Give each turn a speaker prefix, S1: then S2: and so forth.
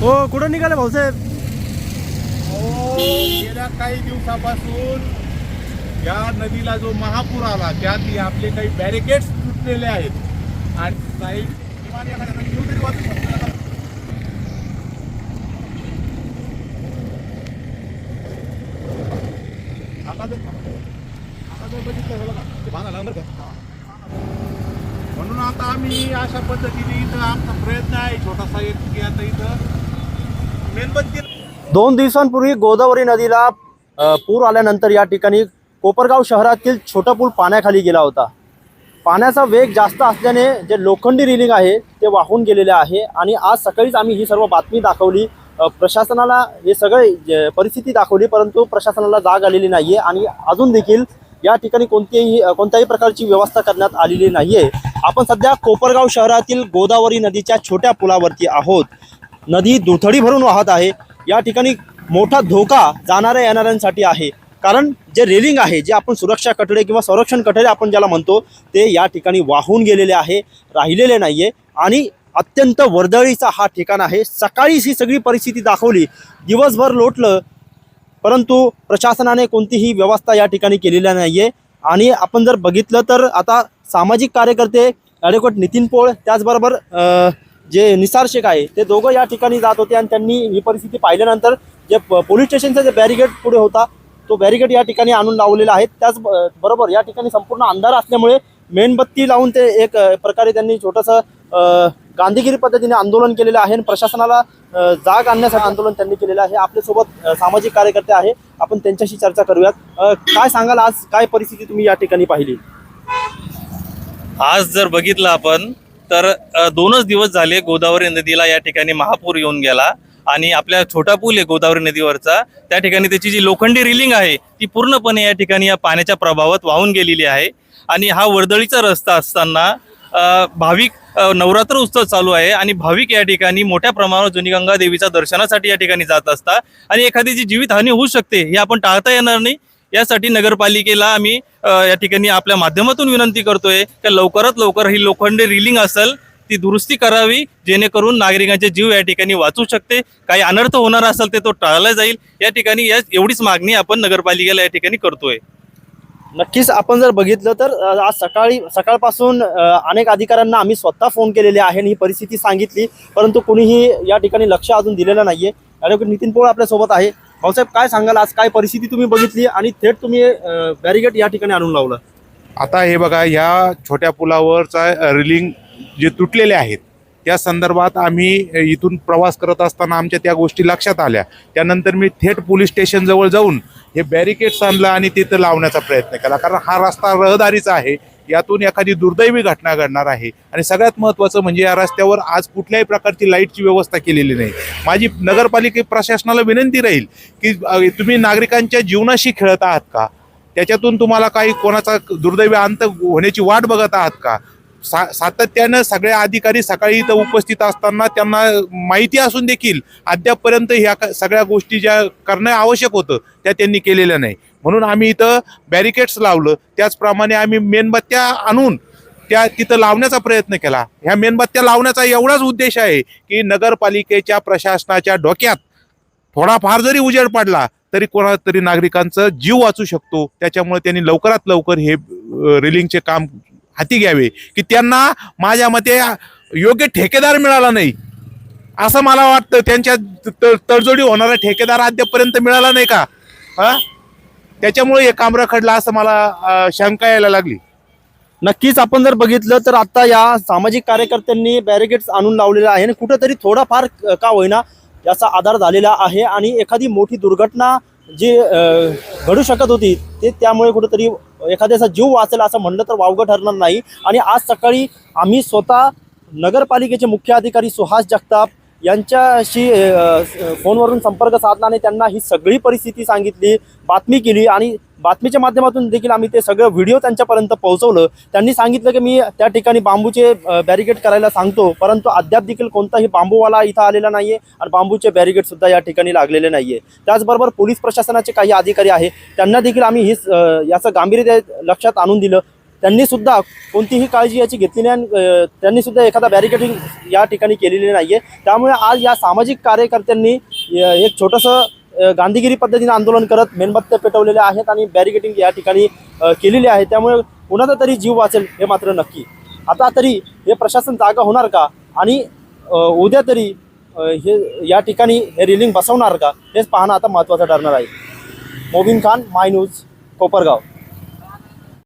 S1: हो कुठं निघाले भाऊसाहेब?
S2: हो गेल्या काही दिवसापासून या नदीला जो महापूर आला त्यात हे आपले काही बॅरिकेड्स तुटलेले आहेत. आणि काही आता जर आता जर बघितलं का? म्हणून आता आम्ही अशा पद्धतीने इथं आमचा प्रयत्न आहे छोटासा एक की आता इथं
S1: दोन दिवसांपूर्वी गोदावरी नदीला पूर आल्यानंतर या ठिकाणी कोपरगाव शहरातील छोटा पूल पाण्याखाली गेला होता. पाण्याचा वेग जास्त असल्याने जे लोखंडी रिलिंग आहे ते वाहून गेलेले आहे आणि आज सकाळीच आम्ही ही सर्व बातमी दाखवली. प्रशासनाला हे सगळे परिस्थिती दाखवली परंतु प्रशासनाला जाग आलेली नाही आहे आणि अजून देखील या ठिकाणी कोणतीही कोणत्याही प्रकारची व्यवस्था करण्यात आलेली नाही आहे आपण सध्या कोपरगाव शहरातील गोदावरी नदीच्या छोट्या पुलावरती आहोत. नदी दुथडी भरून वाहत आहे. या ठिकाणी मोठा धोका जाणाऱ्या येणाऱ्यांसाठी आहे. कारण जे रेलिंग आहे जे आपण सुरक्षा कठडे किंवा संरक्षण कठडे आपण ज्याला म्हणतो ते या ठिकाणी वाहून गेलेले आहे राहिलेले नाही आहे आणि अत्यंत वर्दळीचा हा ठिकाण आहे. सकाळीच ही सगळी परिस्थिती दाखवली. दिवसभर लोटलं परंतु प्रशासनाने कोणतीही व्यवस्था या ठिकाणी केलेली नाही आहे आणि आपण जर बघितलं तर आता सामाजिक कार्यकर्ते ॲडव्होकेट नितीन पोळ त्याचबरोबर जे निसार शेख आहे ते दोघं या ठिकाणी जात होते आणि त्यांनी ही परिस्थिती पाहिल्यानंतर जे पोलीस स्टेशनचा जे बॅरिगेड पुढे होता तो बॅरिगेड या ठिकाणी आणून लावलेला आहे. त्याच बरोबर या ठिकाणी संपूर्ण अंधार असल्यामुळे मेणबत्ती लावून ते एक प्रकारे त्यांनी छोटंसं गांधीगिरी पद्धतीने आंदोलन केलेलं आहे आणि प्रशासनाला जाग आणण्यासाठी आंदोलन त्यांनी केलेलं आहे. आपल्यासोबत सामाजिक कार्यकर्ते आहे. आपण त्यांच्याशी चर्चा करूयात. काय सांगाल आज? काय परिस्थिती तुम्ही या ठिकाणी पाहिली?
S3: आज जर बघितलं आपण तर दोनच दिवस झाले गोदावरी नदीला या ठिकाणी महापूर येऊन गेला आणि आपल्या छोटा पूल आहे गोदावरी नदीवरचा. त्या ठिकाणी त्याची जी लोखंडी रिलिंग आहे ती पूर्णपणे या ठिकाणी या पाण्याच्या प्रभावात वाहून गेलेली आहे. आणि हा वर्दळीचा रस्ता असताना भाविक नवरात्र उत्सव चालू आहे आणि भाविक या ठिकाणी मोठ्या प्रमाणावर जुनीगंगा देवीच्या दर्शनासाठी या ठिकाणी जात असतात. आणि एखादी जी जीवितहानी होऊ शकते हे आपण टाळता येणार नाही. यासाठी नगरपालिकेला आम्ही या ठिकाणी आपल्या माध्यमातून विनंती करतोय की लवकरात लवकर ही लोखंडी रिलिंग असेल ती दुरुस्ती करावी जेणेकरून नागरिकांचे जीव या ठिकाणी वाचू शकते. काही अनर्थ होणार असेल ते तो टाळला जाईल. या ठिकाणी या एवढीच मागणी आपण नगरपालिकेला या ठिकाणी करतोय.
S1: नक्कीच आपण जर बघितलं तर आज सकाळी सकाळपासून अनेक अधिकाऱ्यांना आम्ही स्वतः फोन केलेले आहे आणि ही परिस्थिती सांगितली परंतु कुणीही या ठिकाणी लक्ष अजून दिलेलं नाहीये. ॲडव्होकेट नितीन पोळ आपल्यासोबत आहे. भाऊसाहेब काय सांगाल? आज काय परिस्थिती तुम्ही बघितली आणि थेट तुम्ही बॅरिगेट या ठिकाणी आणून लावलं?
S2: आता हे बघा ह्या छोट्या पुलावरचा रिलिंग जे तुटलेले आहेत त्या संदर्भात आम्ही इथून प्रवास करत असताना आमच्या त्या गोष्टी लक्षात आल्या. त्यानंतर मी थेट पोलीस स्टेशनजवळ जाऊन हे बॅरिकेड्स आणलं आणि तिथं लावण्याचा प्रयत्न केला. कारण हा रस्ता रहदारीचा आहे. यातून एखादी दुर्दैवी घटना घडणार आहे. आणि सगळ्यात महत्त्वाचं म्हणजे या रस्त्यावर आज कुठल्याही प्रकारची लाईटची व्यवस्था केलेली नाही. माझी नगरपालिके प्रशासनाला विनंती राहील की तुम्ही नागरिकांच्या जीवनाशी खेळत आहात का? त्याच्यातून तुम्हाला काही कोणाचा दुर्दैवी अंत होण्याची वाट बघत आहात का? सा सातत्यानं सगळे अधिकारी सकाळी इथं उपस्थित असताना त्यांना माहिती असून देखील अद्यापपर्यंत ह्या सगळ्या गोष्टी ज्या करणं आवश्यक होतं त्या त्यांनी केलेल्या नाही. म्हणून आम्ही इथं बॅरिकेड्स लावलं. त्याचप्रमाणे आम्ही मेणबत्त्या आणून त्या तिथं लावण्याचा प्रयत्न केला. ह्या मेणबत्त्या लावण्याचा एवढाच उद्देश आहे की नगरपालिकेच्या प्रशासनाच्या डोक्यात थोडाफार जरी उजेड पडला तरी कोणा तरी नागरिकांचा जीव वाचू शकतो. त्याच्यामुळे त्यांनी लवकरात लवकर हे रिलिंगचे काम हाती घ्यावे. की त्यांना माझ्या मते योग्य ठेकेदार मिळाला नाही. असं मला वाटतं. त्यांच्या त- तडजोडी होणारा ठेकेदार अद्यापर्यंत मिळाला नाही का? हा? त्याच्यामुळे हे काम खडला असं मला शंका यायला लागली.
S1: नक्कीच आपण जर बघितलं तर आता या सामाजिक कार्यकर्त्यांनी बॅरिकेड्स आणून लावलेला आहे आणि कुठंतरी थोडाफार का होईना याचा आधार झालेला आहे आणि एखादी मोठी दुर्घटना जी घडू शकत होती ते त्यामुळे कुठंतरी एखाद्याचा जीव वाचेल असं म्हणलं तर वावगं ठरणार नाही. आणि आज सकाळी आम्ही स्वतः नगरपालिकेचे मुख्य अधिकारी सुहास जगताप यांच्याशी फोनवरून संपर्क साधला आणि त्यांना ही सगळी परिस्थिती सांगितली बातमी केली आणि बातमीच्या माध्यमातून देखील आम्ही ते सगळं व्हिडिओ त्यांच्यापर्यंत पोहोचवलं. त्यांनी सांगितलं की मी त्या ठिकाणी बांबूचे बॅरिगेड करायला सांगतो परंतु अद्याप देखील कोणताही बांबूवाला इथं आलेला नाहीये आणि बांबूचे बॅरिगेडसुद्धा या ठिकाणी लागलेले नाहीये. त्याचबरोबर पोलीस प्रशासनाचे काही अधिकारी आहे त्यांना देखील आम्ही ही याचं गांभीर्य लक्षात आणून दिलं. त्यांनी सुद्धा कोणतीही काळजी याची घेतली नाही आणि त्यांनी सुद्धा एखादा बॅरिकेडिंग या ठिकाणी केलेली नाही आहे त्यामुळे आज या सामाजिक कार्यकर्त्यांनी एक छोटंसं गांधीगिरी पद्धतीने आंदोलन करत मेणबत्त्या पेटवलेल्या आहेत आणि बॅरिकेडिंग या ठिकाणी केलेली आहे. त्यामुळे कुणाचा तरी जीव वाचेल हे मात्र नक्की. आता तरी हे प्रशासन जागा होणार का? आणि उद्या तरी हे या ठिकाणी हे रिलिंग बसवणार का? हेच पाहणं आता महत्त्वाचं ठरणार आहे. Mobin Khan my news Kopargaon.